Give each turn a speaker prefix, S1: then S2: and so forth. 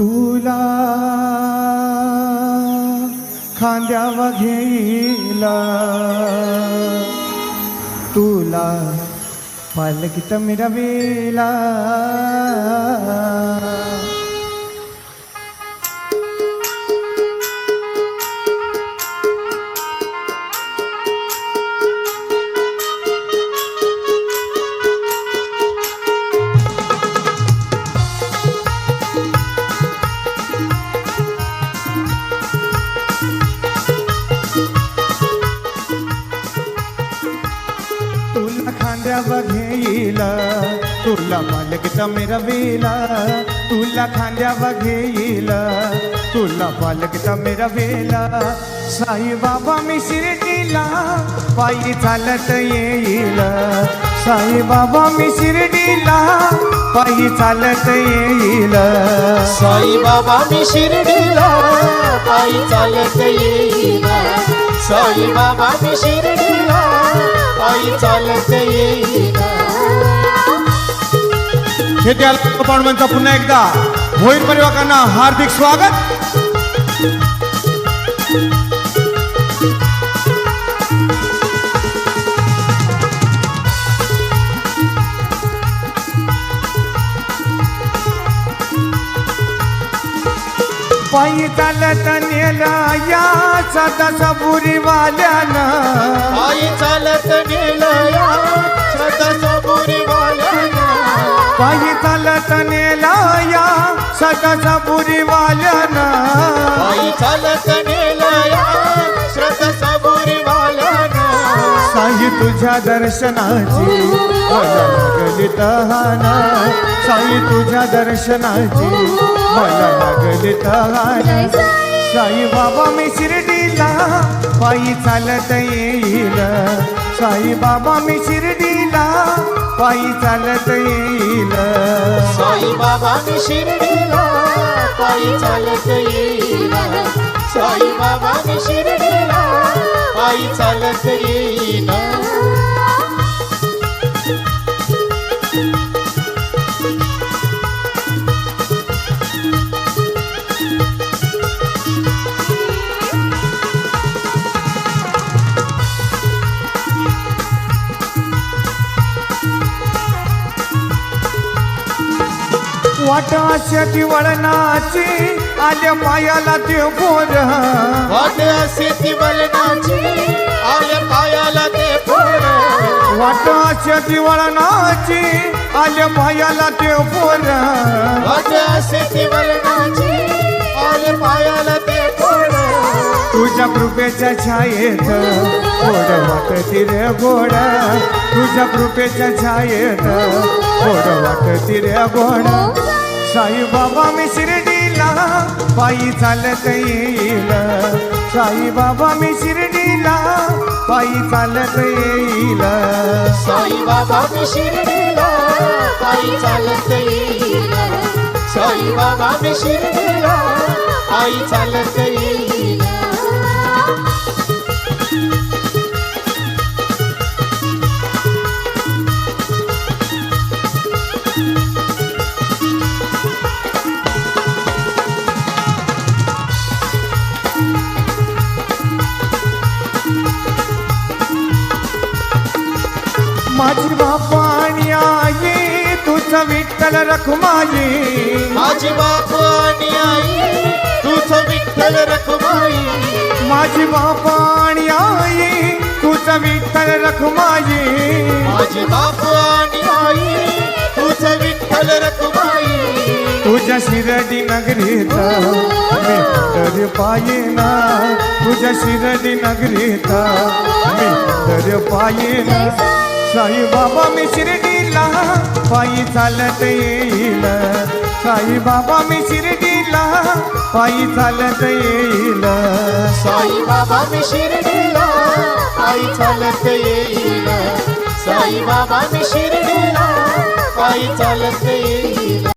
S1: तुला खांद्यावर घेईला. तुला पालकीत मिरवेला. तुला खांद्यावर घेईला. तुला पालकीत मिरवेला तुला खांद्याव घेईला. तुला पालक मिरवेला साई बाबा मी शिर्डीला पायी चालत येईल. साई बाबा मी शिर्डीला पायी चालत येईल.
S2: साई बाबा मी शिर्डीला पायी चालत येईल. साई बाबा मी शिर्डीला पायी चालत
S1: पांडवांचा पुन्हा एकदा. होईल परिवारांना हार्दिक स्वागत. पायी चालत नेला या सदा सबुरी सदा सबुरी वाल्यानं
S2: चालत
S1: साई तुझ्या दर्शनाची मला लागली तहाना. साई तुझ्या दर्शनाची मला लागली तहाना. साई बाबा मी शिर्डीला पायी चालत येईल. साई बाबा मी शिर्डीला पायी चालत येईल.
S2: साई बाबा मी शिर्डीला पायी चालत येईना. साई बाबा मी शिर्डीला पायी चालत येईना.
S1: वाट अशी वळणाची आल्या पायाला ते गोर
S2: वाट असे ती बलनाची आले पायाला ते पोर
S1: वाट अशी वळणाची आल्या पायाला ते गोर
S2: वाट असे ती बलनाची आले पायाला ते पोर
S1: तुझ्या कृपेच्या छायेत गोड वाटती रे गोड. तुझ्या कृपेच्या छायेत गोड वाटती रे गोड. साई बाबा मी शिर्डीला पायी चालत येईल. साई बाबा मी शिर्डीला पायी चालत येईल.
S2: साई बाबा मी शिर्डीला पायी चालत येईल. साई बाबा मी शिर्डीला पायी चालत येईल.
S1: माझी बापाणी आई तुझं विठ्ठल रखुमाई.
S2: माझी बाप आणि आई तुझं विठ्ठल रखमाई.
S1: माझी बापाणी आई तुझं विठ्ठल रखुमाई.
S2: माझी बाप आणि आई तुझं विठ्ठल रखमाई.
S1: तुझ्या शिरडी नगरीत मी पायेना. तुझ्या शिरडी नगरीत मी पायेना. साई बाबा मी शिर्डीला. पायी चालत येईल. साई बाबा मी शिर्डीला. पायी चालत येईल.
S2: साई बाबा मी शिर्डीला. पायी चालत येईल. साई बाबा मी शिर्डीला. पायी चालत येईल.